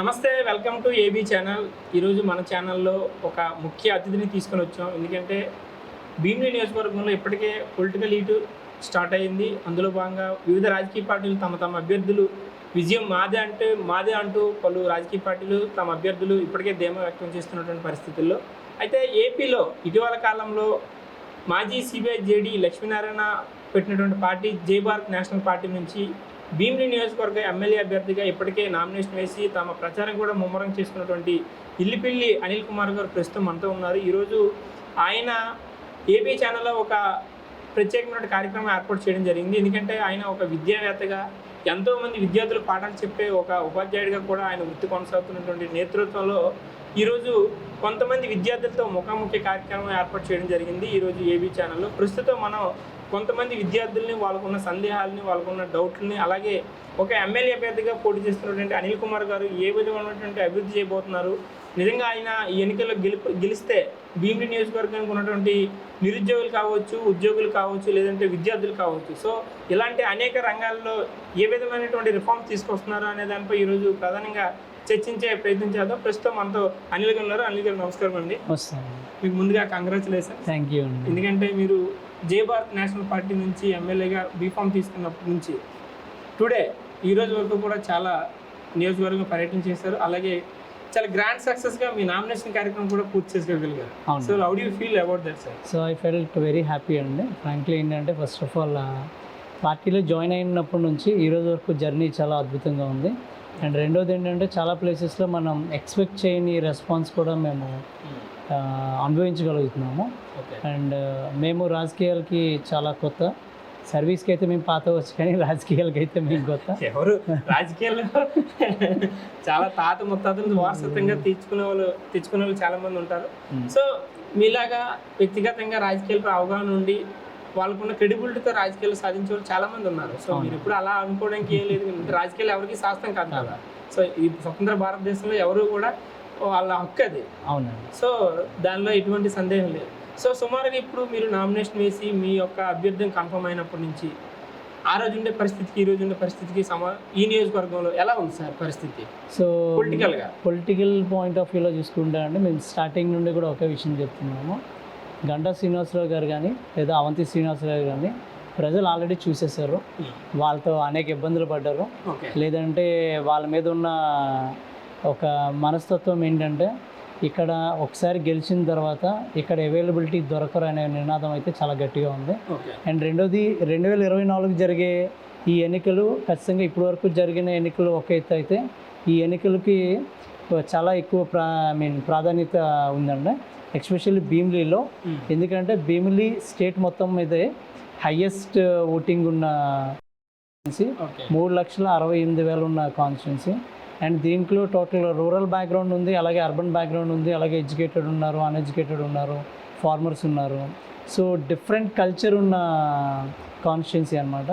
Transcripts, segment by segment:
నమస్తే welcome to AB channel. ఈరోజు మన ఛానల్లో ఒక ముఖ్య అతిథిని తీసుకొని వచ్చాం. ఎందుకంటే భీమిలి నియోజకవర్గంలో ఇప్పటికే పొలిటికల్ ఈటు స్టార్ట్ అయింది. అందులో భాగంగా వివిధ రాజకీయ పార్టీలు తమ తమ అభ్యర్థులు విజయం మాదే అంటే మాదే అంటూ పలు రాజకీయ పార్టీలు తమ అభ్యర్థులు ఇప్పటికే ధీమా వ్యక్తం చేస్తున్నటువంటి పరిస్థితుల్లో. అయితే ఏపీలో ఇటీవల కాలంలో మాజీ సిబిఐ జేడీ లక్ష్మీనారాయణ పెట్టినటువంటి పార్టీ జై భారత్ నేషనల్ పార్టీ నుంచి భీమిని నియోజకవర్గ ఎమ్మెల్యే అభ్యర్థిగా ఇప్పటికే నామినేషన్ వేసి తమ ప్రచారం కూడా ముమ్మరం చేసుకున్నటువంటి ఇల్లిపిల్లి అనిల్ కుమార్ గారు ప్రస్తుతం మనతో ఉన్నారు. ఈరోజు ఆయన ఏపీ ఛానల్లో ఒక ప్రత్యేకమైన కార్యక్రమం ఏర్పాటు చేయడం జరిగింది. ఎందుకంటే ఆయన ఒక విద్యావేత్తగా ఎంతోమంది విద్యార్థులు పాఠాలు చెప్పే ఒక ఉపాధ్యాయుడిగా కూడా ఆయన వృత్తి కొనసాగుతున్నటువంటి నేతృత్వంలో ఈరోజు కొంతమంది విద్యార్థులతో ముఖాముఖి కార్యక్రమం ఏర్పాటు చేయడం జరిగింది. ఈరోజు ఏబీ ఛానల్లో ప్రస్తుతం మనం కొంతమంది విద్యార్థుల్ని వాళ్ళకున్న సందేహాలని వాళ్ళకున్న డౌట్లని అలాగే ఒక ఎమ్మెల్యే అభ్యర్థిగా పోటీ చేస్తున్నటువంటి అనిల్ కుమార్ గారు ఏ విధమైనటువంటి అభివృద్ధి చేయబోతున్నారు? నిజంగా ఆయన ఈ ఎన్నికల్లో గెలుపు గెలిస్తే భీమిడి నియోజకవర్గానికి ఉన్నటువంటి నిరుద్యోగులు కావచ్చు ఉద్యోగులు కావచ్చు లేదంటే విద్యార్థులు కావచ్చు. సో ఇలాంటి అనేక రంగాల్లో ఏ విధమైనటువంటి రిఫార్మ్స్ తీసుకొస్తున్నారు అనే దానిపై ఈరోజు ప్రధానంగా చర్చించే ప్రయత్నం చేద్దాం. ప్రస్తుతం మనతో అనిల్ గారు ఉన్నారు. అనిల్ గారు నమస్కారం అండి. మీకు ముందుగా కంగ్రాచులేషన్ థ్యాంక్ యూ అండి. ఎందుకంటే మీరు జై భారత్ నేషనల్ పార్టీ నుంచి ఎమ్మెల్యేగా బీఫామ్ తీసుకున్నప్పటి నుంచి టుడే ఈ రోజు వరకు కూడా చాలా నియోజకవర్గం పర్యటన చేశారు. అలాగే చాలా గ్రాండ్ సక్సెస్గా మీ నామినేషన్ కార్యక్రమం కూడా పూర్తి చేసుకోగలిగారు. So how do feel about that sir so I felt very happy అండి. ఫ్రాంక్లీ ఏంటంటే ఫస్ట్ ఆఫ్ ఆల్ పార్టీలో జాయిన్ అయినప్పటి నుంచి ఈ రోజు వరకు జర్నీ చాలా అద్భుతంగా ఉంది. అండ్ రెండోది ఏంటంటే చాలా ప్లేసెస్లో మనం ఎక్స్పెక్ట్ చేయని రెస్పాన్స్ కూడా మేము అనుభవించగలుగుతున్నాము. అండ్ మేము రాజకీయాలకి చాలా కొత్త. సర్వీస్కి అయితే మేము పాత వచ్చు కానీ రాజకీయాలకి అయితే మేము కొత్త. ఎవరు? రాజకీయాల్లో చాలా తాత ముత్తాతలు వారసత్వంగా తీర్చుకునే వాళ్ళు తెచ్చుకునే వాళ్ళు చాలా మంది ఉంటారు. సో మీలాగా వ్యక్తిగతంగా రాజకీయాలపై అవగాహన ఉండి వాళ్ళకున్న క్రెడిబిలిటీతో రాజకీయాలు సాధించే వాళ్ళు చాలా మంది ఉన్నారు. సో మీరు ఇప్పుడు అలా అనుకోవడానికి ఏం లేదు. రాజకీయాలు ఎవరికి శాస్త్రం కాదు కదా. సో ఈ స్వతంత్ర భారతదేశంలో ఎవరు కూడా వాళ్ళ హక్కు అది. అవునండి. సో దానిలో ఎటువంటి సందేహం లేదు. సో సుమారుగా ఇప్పుడు మీరు నామినేషన్ వేసి మీ యొక్క అభ్యర్థం కన్ఫర్మ్ అయినప్పటి నుంచి ఆ రోజు ఉండే పరిస్థితికి ఈ రోజు ఉండే పరిస్థితికి సమా ఈ నియోజకవర్గంలో ఎలా ఉంది సార్ పరిస్థితి? సో పొలిటికల్గా పొలిటికల్ పాయింట్ ఆఫ్ వ్యూలో చూసుకుంటే అంటే మేము స్టార్టింగ్ నుండి కూడా ఒకే విషయం చెప్తున్నాము. గంటా శ్రీనివాసరావు గారు కానీ లేదా అవంతి శ్రీనివాసరావు గారు కానీ ప్రజలు ఆల్రెడీ చూసేశారు. వాళ్ళతో అనేక ఇబ్బందులు పడ్డారు. లేదంటే వాళ్ళ మీద ఉన్న ఒక మనస్తత్వం ఏంటంటే ఇక్కడ ఒకసారి గెలిచిన తర్వాత ఇక్కడ అవైలబిలిటీ దొరకరు అనే నినాదం అయితే చాలా గట్టిగా ఉంది. అండ్ రెండోది రెండు వేల ఇరవై నాలుగు జరిగే ఈ ఎన్నికలు ఖచ్చితంగా ఇప్పటి వరకు జరిగిన ఎన్నికలు ఒక ఎత్తు అయితే ఈ ఎన్నికలకి చాలా ఎక్కువ ప్రా ఐ మీన్ ప్రాధాన్యత ఉందండి. ఎస్పెషల్లీ భీమిలీలో. ఎందుకంటే భీమిలి స్టేట్ మొత్తం మీదే హయ్యెస్ట్ ఓటింగ్ ఉన్న. ఓకే. మూడు లక్షల అరవై ఎనిమిది వేలు ఉన్న కాన్స్టిట్యున్సీ అండ్ దీంట్లో టోటల్ రూరల్ బ్యాక్గ్రౌండ్ ఉంది అలాగే అర్బన్ బ్యాక్గ్రౌండ్ ఉంది అలాగే ఎడ్యుకేటెడ్ ఉన్నారు అన్ఎడ్యుకేటెడ్ ఉన్నారు ఫార్మర్స్ ఉన్నారు. సో డిఫరెంట్ కల్చర్ ఉన్న కాన్స్టిట్యున్సీ అనమాట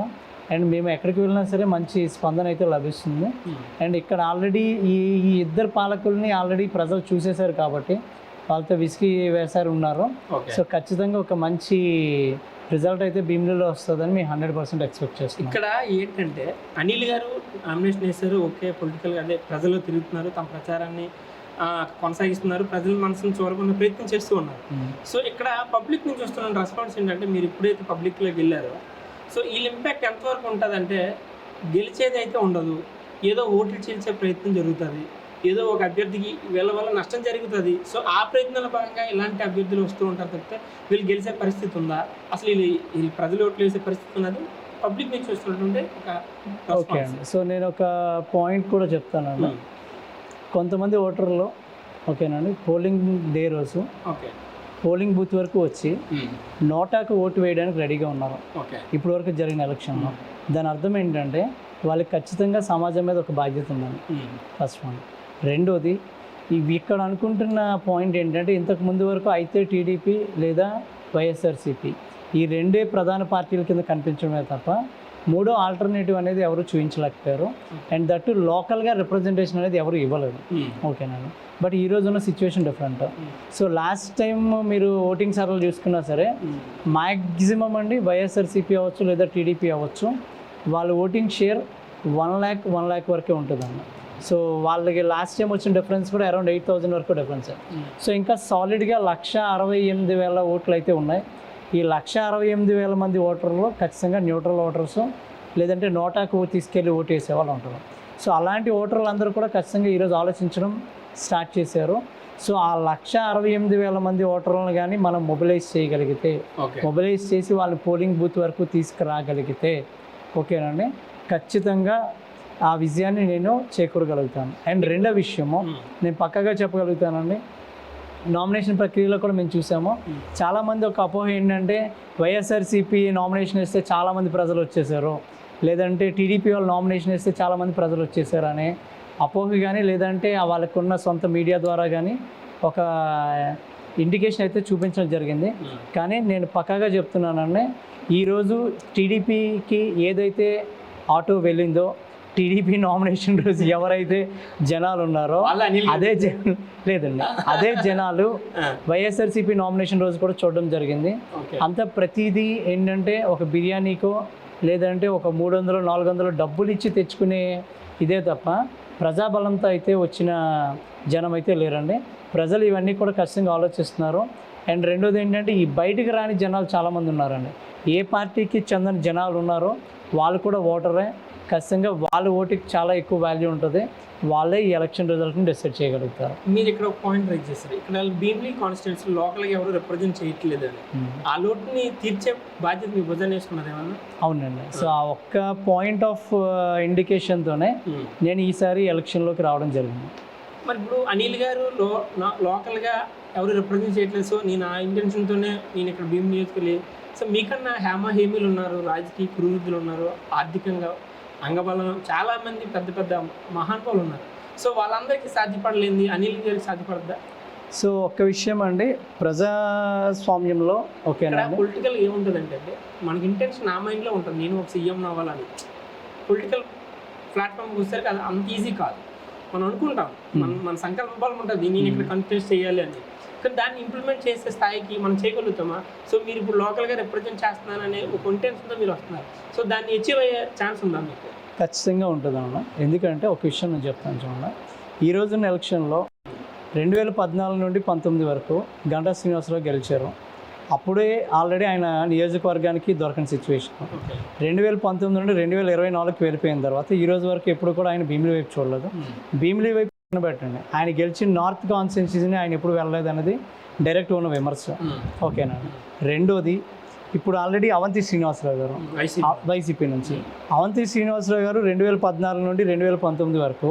అండ్ మేము ఎక్కడికి వెళ్ళినా సరే మంచి స్పందన అయితే లభిస్తుంది. అండ్ ఇక్కడ ఆల్రెడీ ఈ ఈ ఇద్దరు పాలకుల్ని ఆల్రెడీ ప్రజలు చూసేశారు కాబట్టి వాళ్ళతో విసిగి వేసారు ఉన్నారు. సో ఖచ్చితంగా ఒక మంచి రిజల్ట్ అయితే భీమిలీలో వస్తుందని మేము హండ్రెడ్ పర్సెంట్ ఎక్స్పెక్ట్ చేస్తున్నాం. ఇక్కడ ఏంటంటే అనిల్ గారు నామినేషన్ వేశారు. ఓకే పొలిటికల్ అదే ప్రజలు తిరుగుతున్నారు. తమ ప్రచారాన్ని కొనసాగిస్తున్నారు. ప్రజల మనసును చూరకున్న ప్రయత్నం చేస్తూ ఉన్నారు. మ్మ్. సో ఇక్కడ పబ్లిక్ నుంచి వస్తున్న రెస్పాన్స్ ఏంటంటే మీరు ఎప్పుడైతే పబ్లిక్లోకి వెళ్ళారో సో వీళ్ళ ఇంపాక్ట్ ఎంతవరకు ఉంటుందంటే గెలిచేది అయితే ఉండదు. ఏదో ఓట్లు చీల్చే ప్రయత్నం జరుగుతుంది. ఏదో ఒక అభ్యర్థికి వీళ్ళ వల్ల నష్టం జరుగుతుంది. సో ఆ ప్రయత్నంలో భాగంగా ఇలాంటి అభ్యర్థులు వస్తూ ఉంటారు తప్పితే వీళ్ళు గెలిచే పరిస్థితి ఉందా? అసలు వీళ్ళు ప్రజలు ఓట్లు వేసే పరిస్థితి ఉన్నది? పబ్లిక్ నుంచి వస్తున్నటువంటి ఒక ఓకే అండి. సో నేను ఒక పాయింట్ కూడా చెప్తానండి Hmm. కొంతమంది ఓటర్లు ఓకేనండి పోలింగ్ డే రోజు ఓకే. పోలింగ్ బూత్ వరకు వచ్చి నోటాకు ఓటు వేయడానికి రెడీగా ఉన్నారు. ఇప్పటి వరకు జరిగిన ఎలక్షన్లో దాని అర్థం ఏంటంటే వాళ్ళకి ఖచ్చితంగా సమాజం మీద ఒక బాధ్యత ఉందండి ఫస్ట్ వన్ రెండోది ఇవి ఇక్కడ అనుకుంటున్న పాయింట్ ఏంటంటే ఇంతకు ముందు వరకు అయితే టీడీపీ లేదా వైఎస్ఆర్సీపీ ఈ రెండే ప్రధాన పార్టీల కింద కనిపించడమే తప్ప మూడో ఆల్టర్నేటివ్ అనేది ఎవరు చూపించలేకపోయారు అండ్ దట్టు లోకల్గా రిప్రజెంటేషన్ అనేది ఎవరు ఇవ్వలేదు. ఓకేనండి బట్ ఈ రోజు ఉన్న situation different so last time మీరు ఓటింగ్ సర్వలు చూసుకున్నా సరే మ్యాక్సిమం అండి వైఎస్ఆర్సీపీ అవ్వచ్చు లేదా టీడీపీ అవ్వచ్చు. వాళ్ళ voting share one lakh one lakh వరకే ఉంటుందండి సో వాళ్ళకి లాస్ట్ టైం వచ్చిన డిఫరెన్స్ కూడా అరౌండ్ ఎయిట్ థౌజండ్ వరకు డిఫరెన్స్ సో ఇంకా సాలిడ్గా లక్ష అరవై ఎనిమిది వేల ఓట్లు అయితే ఉన్నాయి. ఈ లక్ష అరవై ఎనిమిది వేల మంది ఓటర్లో ఖచ్చితంగా న్యూట్రల్ ఓటర్స్ లేదంటే నోటాకు తీసుకెళ్ళి ఓటు వేసే వాళ్ళు ఉంటారు. సో అలాంటి ఓటర్లు అందరూ కూడా ఖచ్చితంగా ఈరోజు ఆలోచించడం స్టార్ట్ చేశారు. సో ఆ లక్ష అరవై ఎనిమిది వేల మంది ఓటర్లను కానీ మనం మొబిలైజ్ చేయగలిగితే మొబిలైజ్ చేసి వాళ్ళని పోలింగ్ బూత్ వరకు తీసుకురాగలిగితే ఓకేనండి ఖచ్చితంగా ఆ విజయాన్ని నేను చేకూరగలుగుతాను. అండ్ రెండో విషయము నేను పక్కగా చెప్పగలుగుతానండి. నామినేషన్ ప్రక్రియలో కూడా మేము చూసాము. చాలామంది ఒక అపోహ ఏంటంటే వైఎస్ఆర్సీపీ నామినేషన్ ఇస్తే చాలామంది ప్రజలు వచ్చేసారు. లేదంటే టీడీపీ వాళ్ళు నామినేషన్ ఇస్తే చాలామంది ప్రజలు వచ్చేసారు అనే అపోహ కానీ లేదంటే వాళ్ళకున్న సొంత మీడియా ద్వారా కానీ ఒక ఇండికేషన్ అయితే చూపించడం జరిగింది. కానీ నేను పక్కాగా చెప్తున్నానండి ఈరోజు టీడీపీకి ఏదైతే ఆటో వెళ్ళిందో టీడీపీ నామినేషన్ రోజు ఎవరైతే జనాలు ఉన్నారో అదే లేదండి. అదే జనాలు వైఎస్ఆర్సీపీ నామినేషన్ రోజు కూడా చూడడం జరిగింది. అంత ప్రతిదీ ఏంటంటే ఒక బిర్యానీకో లేదంటే ఒక మూడు వందలు నాలుగు వందలు డబ్బులు ఇచ్చి తెచ్చుకునే ఇదే తప్ప ప్రజాబలంతో అయితే వచ్చిన జనం అయితే లేరండి. ప్రజలు ఇవన్నీ కూడా ఖచ్చితంగా ఆలోచిస్తున్నారు. అండ్ రెండోది ఏంటంటే ఈ బయటికి రాని జనాలు చాలామంది ఉన్నారండి. ఏ పార్టీకి చెందని జనాలు ఉన్నారో వాళ్ళు కూడా ఓటరే. ఖచ్చితంగా వాళ్ళ ఓటుకి చాలా ఎక్కువ వాల్యూ ఉంటుంది. వాళ్ళే ఈ ఎలక్షన్ రిజల్ట్ని డిసైడ్ చేయగలుగుతారు. మీరు ఇక్కడ ఒక పాయింట్ రైజ్ చేస్తారు ఇక్కడ భీమిలీ కాన్స్టిట్యూన్సీ లోకల్గా ఎవరు రిప్రజెంట్ చేయట్లేదు అని ఆ లోటుని తీర్చే బాధ్యత మీ భుజాన్ని వేసుకున్నారు ఏమన్నా? అవునండి. సో ఆ ఒక్క పాయింట్ ఆఫ్ ఇండికేషన్తోనే నేను ఈసారి ఎలక్షన్లోకి రావడం జరిగింది. మరి ఇప్పుడు అనిల్ గారు లో లోకల్గా ఎవరు రిప్రజెంట్ చేయట్లేదు. సో నేను ఆ ఇంటెన్షన్తోనే నేను ఇక్కడ భీమ్ నియోజకవర్గం సో మీకన్నా హేమ హేమీలు ఉన్నారు రాజకీయ కురువృద్ధులు ఉన్నారు ఆర్థికంగా అంగబలం చాలా మంది పెద్ద పెద్ద మహానుభావులు ఉన్నారు. సో వాళ్ళందరికీ సాధ్యపడలేంది అనిల్ గారికి సాధ్యపడద్దా? సో ఒక్క విషయం అండి ప్రజాస్వామ్యంలో ఓకేనండి పొలిటికల్ ఏముంటుందంటే అండి మనకి ఇంటెన్షన్ నా మైండ్లో ఉంటుంది నేను ఒక సీఎం అవ్వాలని పొలిటికల్ ప్లాట్ఫామ్కి వచ్చేసరికి అది అంత ఈజీ కాదు. మనం అనుకుంటాం. మన మన సంకల్ప బలం ఉంటుంది. నేను ఇక్కడ కంటెస్ట్ చేయాలి అని. కానీ దాన్ని ఇంప్లిమెంట్ చేసే స్థాయికి మనం చేయగలుగుతామా? సో మీరు ఇప్పుడు లోకల్గా రిప్రజెంట్ చేస్తున్నారనే ఒక ఇంటెన్షన్తో మీరు వస్తున్నారు? సో దాన్ని అచీవ్ అయ్యే ఛాన్స్ ఉందా మీకు? ఖచ్చితంగా ఉంటుంది అన్న ఎందుకంటే ఒక విషయం నేను చెప్తాను చూడండి. ఈ రోజున్న ఎలక్షన్లో రెండు వేల పద్నాలుగు నుండి పంతొమ్మిది వరకు గంటా శ్రీనివాసరావు గెలిచారు. అప్పుడే ఆల్రెడీ ఆయన నియోజకవర్గానికి దొరకని సిచ్యువేషన్ రెండు వేల పంతొమ్మిది నుండి రెండు వేల ఇరవై నాలుగుకి వెళ్ళిపోయిన తర్వాత ఈ రోజు వరకు ఎప్పుడు కూడా ఆయన భీమిలి వైపు చూడలేదు. భీమిలి వైపు పెట్టండి ఆయన గెలిచిన నార్త్ కాన్స్టిట్యున్సీని ఆయన ఎప్పుడు వెళ్ళలేదు అనేది డైరెక్ట్ ఉన్న విమర్శ. ఓకేనండి రెండోది ఇప్పుడు ఆల్రెడీ అవంతి శ్రీనివాసరావు గారు వైసీపీ. నుంచి. అవంతి శ్రీనివాసరావు గారు రెండు వేల పద్నాలుగు నుండి రెండు వేల పంతొమ్మిది వరకు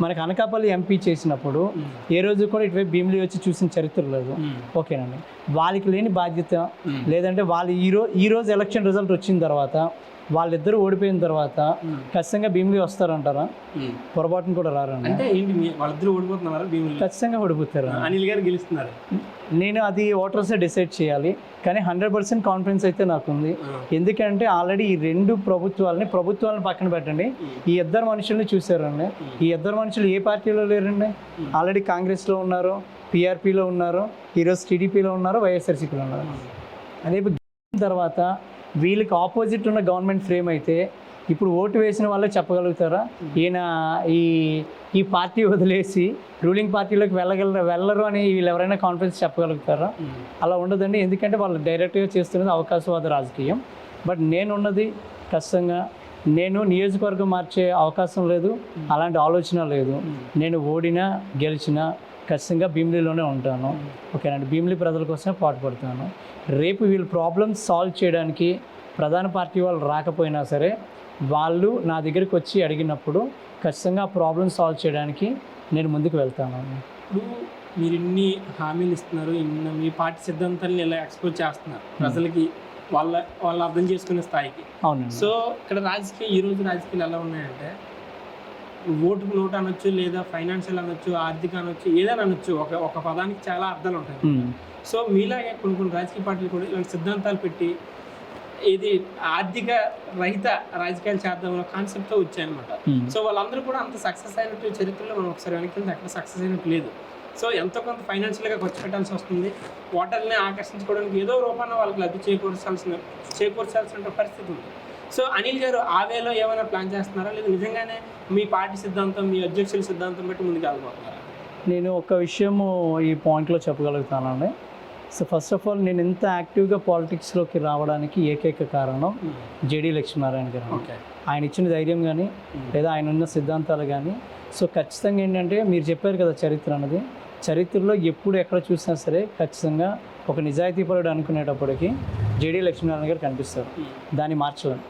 మనకు అనకాపల్లి ఎంపీ చేసినప్పుడు ఏ రోజు కూడా ఇటువైపు భీమిలి వచ్చి చూసిన చరిత్ర లేదు. ఓకేనండి. వాళ్ళకి లేని బాధ్యత. లేదంటే వాళ్ళు ఈ రోజు ఈ రోజు ఎలక్షన్ రిజల్ట్ వచ్చిన తర్వాత వాళ్ళిద్దరూ ఓడిపోయిన తర్వాత ఖచ్చితంగా భీమిలి వస్తారంటారా? పొరపాటును కూడా రారండి. అంటే ఏంటి మీ- వాళ్ళిద్దరూ ఓడిపోతున్నారు ఖచ్చితంగా ఓడిపోతారు. అనిల్ గారు గెలుస్తున్నారు. నేను అది ఓటర్సే డిసైడ్ చేయాలి. కానీ హండ్రెడ్ పర్సెంట్ కాన్ఫిడెన్స్ అయితే నాకు ఉంది ఎందుకంటే ఆల్రెడీ ఈ రెండు ప్రభుత్వాలని ప్రభుత్వాలను పక్కన పెట్టండి. ఈ ఇద్దరు మనుషుల్ని చూసారండి ఈ ఇద్దరు మనుషులు ఏ పార్టీలో లేరండి? ఆల్రెడీ కాంగ్రెస్లో ఉన్నారు పిఆర్పీలో ఉన్నారు ఈరోజు టీడీపీలో ఉన్నారు వైఎస్ఆర్సీపీలో ఉన్నారు. గెలిచిన తర్వాత వీళ్ళకి ఆపోజిట్ ఉన్న గవర్నమెంట్ ఫ్రేమ్ అయితే ఇప్పుడు ఓటు వేసిన వాళ్ళే చెప్పగలుగుతారా? ఈయన ఈ ఈ పార్టీ వదిలేసి రూలింగ్ పార్టీలోకి వెళ్ళగల వెళ్ళరు అని వీళ్ళు ఎవరైనా కాన్ఫిడెన్స్ చెప్పగలుగుతారా అలా ఉండదండి. ఎందుకంటే వాళ్ళు డైరెక్ట్గా చేస్తున్నది అవకాశవాద రాజకీయం. బట్ నేనున్నది ఖచ్చితంగా నేను నియోజకవర్గం మార్చే అవకాశం లేదు. అలాంటి ఆలోచన లేదు. నేను ఓడినా గెలిచినా ఖచ్చితంగా భీమిలీలోనే ఉంటాను. ఓకేనండి భీమిలి ప్రజల కోసమే పాటుపడతాను రేపు వీళ్ళ ప్రాబ్లమ్స్ సాల్వ్ చేయడానికి ప్రధాన పార్టీ వాళ్ళు రాకపోయినా సరే వాళ్ళు నా దగ్గరికి వచ్చి అడిగినప్పుడు ఖచ్చితంగా ప్రాబ్లమ్ సాల్వ్ చేయడానికి నేను ముందుకు వెళ్తాను. ఇప్పుడు మీరు ఇన్ని హామీలు ఇస్తున్నారు ఇన్ని మీ పార్టీ సిద్ధాంతాలను ఇలా ఎక్స్పోజ్ చేస్తున్నారు ప్రజలకి వాళ్ళ వాళ్ళు అర్థం చేసుకునే స్థాయికి. అవునండి. సో ఇక్కడ రాజకీయ ఈ రోజు రాజకీయాలు ఎలా ఉన్నాయంటే ఓటుకు నోటు అనొచ్చు లేదా ఫైనాన్షియల్ అనొచ్చు ఆర్థిక అనొచ్చు ఏదైనా అనొచ్చు ఒక ఒక పదానికి చాలా అర్థాలు ఉంటాయి. ఉమ్. సో మీలాగే కొన్ని కొన్ని రాజకీయ పార్టీలు కూడా ఇలాంటి సిద్ధాంతాలు పెట్టి ఇది ఆర్థిక రహిత రాజకీయాలు చేద్దామన్న కాన్సెప్ట్తో వచ్చాయన్నమాట. ఉమ్. సో వాళ్ళందరూ కూడా అంత సక్సెస్ అయినట్టు చరిత్రలో మనం ఒకసారి వెనక్కి అక్కడ సక్సెస్ అయినట్టు లేదు. సో ఎంతో కొంత ఫైనాన్షియల్గా ఖర్చు పెట్టాల్సి వస్తుంది? ఓటర్ని ఆకర్షించుకోవడానికి ఏదో రూపాన వాళ్ళకి లబ్ధి చేకూర్చాల్సిన చేకూర్చాల్సిన పరిస్థితి ఉంది. సో అనిల్ గారు ఆ వేలో ఏమైనా ప్లాన్ చేస్తున్నారా? లేదా నిజంగానే మీ పార్టీ సిద్ధాంతం మీ అధ్యక్షుల సిద్ధాంతం బట్టి ముందుకు వెళ్ళిపోతున్నారా నేను ఒక విషయము ఈ పాయింట్లో చెప్పగలుగుతానండి. సో ఫస్ట్ ఆఫ్ ఆల్ నేను ఇంత యాక్టివ్గా పాలిటిక్స్లోకి రావడానికి ఏకైక కారణం జేడీ లక్ష్మీనారాయణ గారు. ఆయన ఇచ్చిన ధైర్యం కానీ లేదా ఆయన ఉన్న సిద్ధాంతాలు కానీ సో ఖచ్చితంగా ఏంటంటే మీరు చెప్పారు కదా చరిత్ర అన్నది. చరిత్రలో ఎప్పుడు ఎక్కడ చూసినా సరే ఖచ్చితంగా ఒక నిజాయితీపరుడు అనుకునేటప్పటికి జేడీ లక్ష్మీనారాయణ గారు కనిపిస్తారు. దాన్ని మార్చలేం.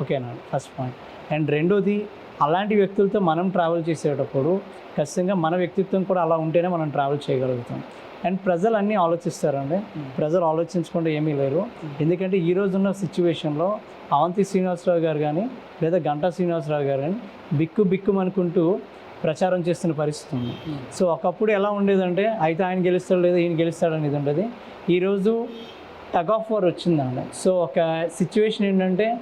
ఓకేనా? ఫస్ట్ పాయింట్ అండ్ రెండోది అలాంటి వ్యక్తులతో మనం ట్రావెల్ చేసేటప్పుడు ఖచ్చితంగా మన వ్యక్తిత్వం కూడా అలా ఉంటేనే మనం ట్రావెల్ చేయగలుగుతాం. అండ్ ప్రజలు అన్నీ ఆలోచిస్తారండి ప్రజలు ఆలోచించకుండా ఏమీ లేరు. ఎందుకంటే ఈ రోజున్న సిచ్యువేషన్లో అవంతి శ్రీనివాసరావు గారు కానీ లేదా గంటా శ్రీనివాసరావు గారు కానీ బిక్కు బిక్కు అనుకుంటూ ప్రచారం చేస్తున్న పరిస్థితి ఉంది. సో ఒకప్పుడు ఎలా ఉండేదంటే అయితే ఆయన గెలుస్తాడు లేదా ఈయన గెలుస్తాడు అనేది ఉండేది. ఈరోజు టగ్ ఆఫ్ వార్ వచ్చిందండి. సో ఒక సిచ్యువేషన్ ఏంటంటే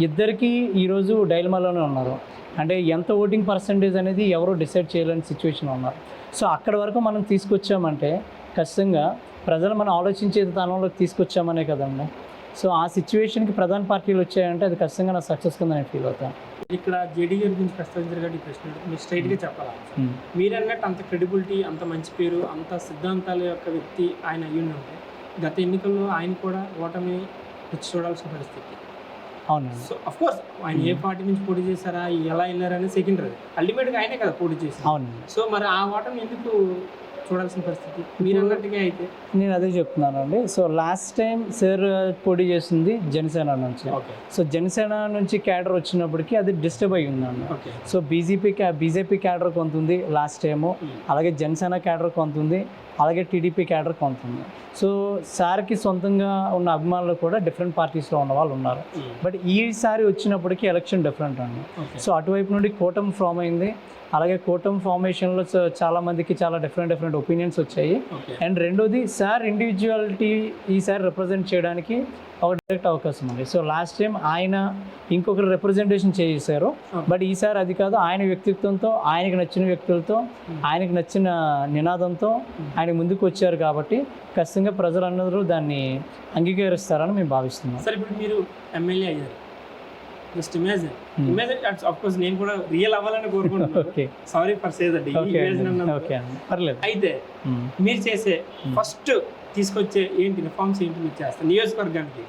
ఇద్దరికి ఈరోజు డైలమాలోనే ఉన్నారు. అంటే ఎంత ఓటింగ్ పర్సంటేజ్ అనేది ఎవరు డిసైడ్ చేయలేని సిచ్యువేషన్ ఉన్నారు సో అక్కడ వరకు మనం తీసుకొచ్చామంటే ఖచ్చితంగా ప్రజలు మనం ఆలోచించే స్థానంలోకి తీసుకొచ్చామనే కదండి. సో ఆ సిచ్యువేషన్కి ప్రధాన పార్టీలు వచ్చాయంటే అది ఖచ్చితంగా నా సక్సెస్ కింద నేను ఫీల్ అవుతాను. ఇక్కడ జేడీ గారి గురించి ప్రస్తావించారు కాబట్టి ఈ ప్రశ్న మీరు స్ట్రైట్గా చెప్పాలా? మీరు అన్నట్టు అంత క్రెడిబిలిటీ అంత మంచి పేరు అంత సిద్ధాంతాల యొక్క వ్యక్తి ఆయన అయ్యుండి ఉంటే గత ఎన్నికల్లో ఆయన కూడా ఓటమి రుచి చూడాల్సిన పరిస్థితి. అవునండి. సో అఫ్ కోర్స్ ఆయన ఏ పార్టీ నుంచి పోటీ చేశారా ఎలా వెళ్ళారని సెకండరీ అల్టిమేట్గా ఆయనే కదా పోటీ చేసింది. అవునండి. సో మరి ఆ ఓటమి ఎందుకు చూడాల్సిన పరిస్థితి. మీరు అన్నట్టుగా అయితే? నేను అదే చెప్తున్నానండి. సో లాస్ట్ టైం సార్ పోటీ చేసింది జనసేన నుంచి. సో జనసేన నుంచి క్యాడర్ వచ్చినప్పటికీ అది డిస్టర్బ్ అయ్యి ఉందండి. సో బీజేపీ బీజేపీ క్యాడర్ కొంత ఉంది లాస్ట్ టైము అలాగే జనసేన క్యాడర్ కొంత ఉంది. అలాగే టీడీపీ క్యాడర్ కొంత ఉంది. సో సార్కి సొంతంగా ఉన్న అభిమానులు కూడా డిఫరెంట్ పార్టీస్లో ఉన్న వాళ్ళు ఉన్నారు. బట్ ఈసారి వచ్చినప్పటికీ ఎలక్షన్ డిఫరెంట్ అండి. సో అటువైపు నుండి కూటమి ఫామ్ అయింది. అలాగే కూటమి ఫార్మేషన్లో చ- చాలా మందికి చాలా డిఫరెంట్ డిఫరెంట్ ఒపీనియన్స్ వచ్చాయి. అండ్ రెండోది సార్ ఇండివిజువాలిటీ ఈసారి రిప్రజెంట్ చేయడానికి ఒక డైరెక్ట్ అవకాశం ఉంది. సో లాస్ట్ టైం ఆయన ఇంకొకరు రిప్రజెంటేషన్ చేశారు బట్ ఈసారి అది కాదు ఆయన వ్యక్తిత్వంతో ఆయనకి నచ్చిన వ్యక్తులతో ఆయనకి నచ్చిన నినాదంతో ఆయన ముందుకు వచ్చారు కాబట్టి ఖచ్చితంగా ప్రజలందరూ దాన్ని అంగీకరిస్తారని మేము భావిస్తున్నాం. సరే ఇప్పుడు మీరు ఎమ్మెల్యే అయ్యారు. Just imagine Hmm. Imagine of course నేను కూడా రియల్ అవ్వాలని కోరుకుంటున్నాను. సారీ ఫర్ సేజ్ అండి. అండి. పర్లేదు. అయితే మ్మ్. మీరు చేసే Hmm. ఫస్ట్ తీసుకొచ్చే ఏంటి రిఫార్మ్స్ ఏంటి మీరు చేస్తారు? నియోజకవర్గానికి.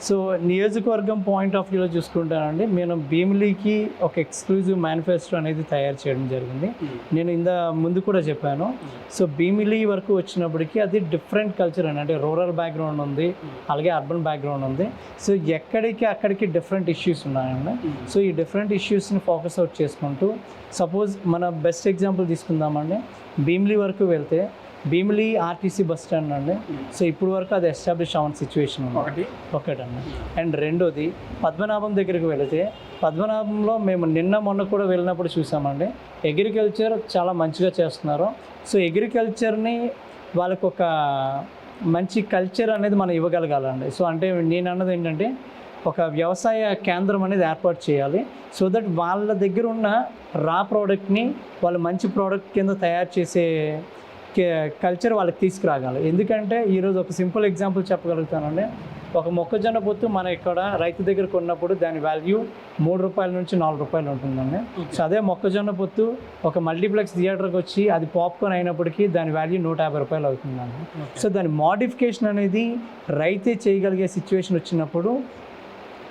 సో నియోజకవర్గం పాయింట్ ఆఫ్ వ్యూలో చూసుకుంటానండి నేను భీమిలీకి ఒక ఎక్స్క్లూజివ్ మేనిఫెస్టో అనేది తయారు చేయడం జరిగింది. నేను ఇంత ముందు కూడా చెప్పాను. సో భీమిలీ వరకు వచ్చినప్పటికీ అది డిఫరెంట్ కల్చర్ అండి. అంటే రూరల్ బ్యాక్గ్రౌండ్ ఉంది అలాగే అర్బన్ బ్యాక్గ్రౌండ్ ఉంది. సో ఎక్కడికి అక్కడికి డిఫరెంట్ ఇష్యూస్ ఉన్నాయండి. సో ఈ డిఫరెంట్ ఇష్యూస్ని ఫోకస్ అవుట్ చేసుకుంటూ సపోజ్ మన బెస్ట్ ఎగ్జాంపుల్ తీసుకుందామండి. భీమిలీ వరకు వెళ్తే భీమిలీ ఆర్టీసీ బస్ స్టాండ్ అండి. సో ఇప్పుడు వరకు అది ఎస్టాబ్లిష్ అవ్వని సిచ్యువేషన్ ఉంది. ఒకటి. ఒకటండి. అండ్ రెండోది పద్మనాభం దగ్గరికి వెళితే పద్మనాభంలో మేము నిన్న మొన్న కూడా వెళ్ళినప్పుడు చూసామండి. అగ్రికల్చర్ చాలా మంచిగా చేస్తున్నారు. సో అగ్రికల్చర్ని వాళ్ళకు ఒక మంచి కల్చర్ అనేది మనం ఇవ్వగలగాలండి. సో అంటే నేను అన్నది ఏంటంటే ఒక వ్యవసాయ కేంద్రం అనేది ఏర్పాటు చేయాలి. సో దట్ వాళ్ళ దగ్గర ఉన్న రా ప్రోడక్ట్ని వాళ్ళు మంచి ప్రోడక్ట్ కింద తయారు చేసే కల్చర్ వాళ్ళకి తీసుకురాగాలి ఎందుకంటే ఈరోజు ఒక సింపుల్ ఎగ్జాంపుల్ చెప్పగలుగుతానండి. ఒక మొక్కజొన్న పొత్తు మన ఇక్కడ రైతు దగ్గర కొన్నప్పుడు దాని వాల్యూ మూడు రూపాయల నుంచి నాలుగు రూపాయలు ఉంటుందండి. సో అదే మొక్కజొన్న పొత్తు ఒక మల్టీప్లెక్స్ థియేటర్కి వచ్చి అది పాప్కార్న్ అయినప్పటికీ దాని వాల్యూ నూట యాభై రూపాయలు అవుతుందండి. సో దాని మోడిఫికేషన్ అనేది రైతే చేయగలిగే సిచ్యువేషన్ వచ్చినప్పుడు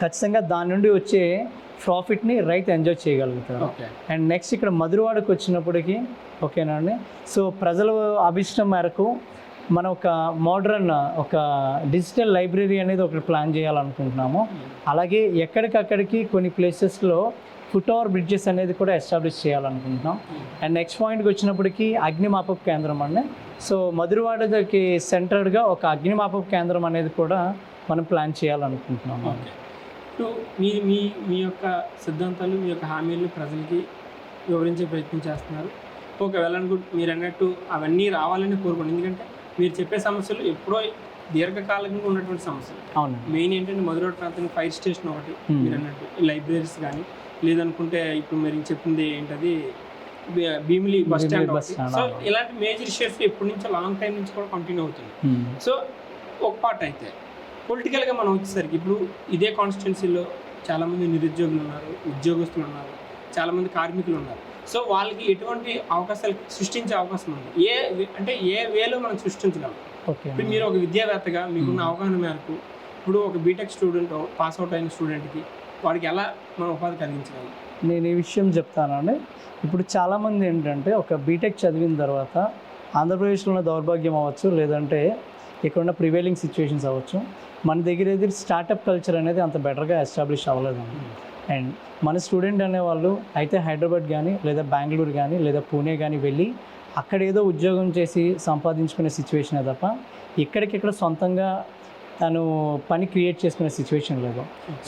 ఖచ్చితంగా దాని నుండి వచ్చే ప్రాఫిట్ని రైతు ఎంజాయ్ చేయగలుగుతారు. అండ్ నెక్స్ట్ ఇక్కడ మధురవాడకు వచ్చినప్పటికి ఓకేనా అండి? సో ప్రజల అభిష్టం మేరకు మనం ఒక మోడ్రన్ ఒక డిజిటల్ లైబ్రరీ అనేది ఒకటి ప్లాన్ చేయాలనుకుంటున్నాము. అలాగే ఎక్కడికక్కడికి కొన్ని ప్లేసెస్లో ఫుట్ ఓవర్ బ్రిడ్జెస్ అనేది కూడా ఎస్టాబ్లిష్ చేయాలనుకుంటున్నాం. అండ్ నెక్స్ట్ పాయింట్కి వచ్చినప్పటికీ అగ్నిమాపక కేంద్రం అండి. సో మధురవాడకి సెంటర్డ్గా ఒక అగ్నిమాపక కేంద్రం అనేది కూడా మనం ప్లాన్ చేయాలనుకుంటున్నాము. మీ మీ మీ యొక్క సిద్ధాంతాలు మీ యొక్క హామీలు ప్రజలకి వివరించే ప్రయత్నం చేస్తున్నారు. ఓకే వెళ్ళనుకు మీరు అన్నట్టు అవన్నీ రావాలని కోరుకోండి. ఎందుకంటే మీరు చెప్పే సమస్యలు ఎప్పుడో దీర్ఘకాలికంగా ఉన్నటువంటి సమస్యలు. అవునండి. మెయిన్ ఏంటంటే మధుర ప్రాంతానికి ఫైర్ స్టేషన్ ఒకటి. మీరు అన్నట్టు లైబ్రరీస్ కానీ లేదనుకుంటే ఇప్పుడు మీరు చెప్పింది ఏంటది భీమిలి బస్ స్టాండ్ సో అవును. ఇలాంటి మేజర్ ఇష్యూస్ ఎప్పటి నుంచో లాంగ్ టైం నుంచి కూడా కంటిన్యూ అవుతుంది సో ఒక పార్ట్ అయితే పొలిటికల్గా మనం వచ్చేసరికి ఇప్పుడు ఇదే కాన్స్టిట్యున్సీలో చాలామంది నిరుద్యోగులు ఉన్నారు ఉద్యోగస్తులు ఉన్నారు చాలామంది కార్మికులు ఉన్నారు. సో వాళ్ళకి ఎటువంటి అవకాశాలు సృష్టించే అవకాశం ఉంది. ఏ అంటే ఏ వేలో మనం సృష్టించగలం ఓకే ఇప్పుడు మీరు ఒక విద్యావేత్తగా మీకున్న అవగాహన మేరకు ఇప్పుడు ఒక బీటెక్ స్టూడెంట్ పాస్ అవుట్ అయిన స్టూడెంట్కి వాడికి ఎలా మనం ఉపాధి కలిగించగలం? నేను ఈ విషయం చెప్తానండి. ఇప్పుడు చాలామంది ఏంటంటే ఒక బీటెక్ చదివిన తర్వాత ఆంధ్రప్రదేశ్లో ఉన్న దౌర్భాగ్యం అవ్వచ్చు లేదంటే ఇక్కడ ఉన్న ప్రివైలింగ్ సిచ్యువేషన్స్ అవ్వచ్చు. మన దగ్గర దగ్గర స్టార్టప్ కల్చర్ అనేది అంత బెటర్గా ఎస్టాబ్లిష్ అవ్వలేదు. అండ్ మన స్టూడెంట్ అనేవాళ్ళు అయితే హైదరాబాద్ కానీ లేదా బెంగళూరు కానీ లేదా పూణే కానీ వెళ్ళి అక్కడ ఏదో ఉద్యోగం చేసి సంపాదించుకునే సిచ్యువేషనే తప్ప ఇక్కడికిక్కడ సొంతంగా తను పని క్రియేట్ చేసుకునే సిచ్యువేషన్ లేదు. సో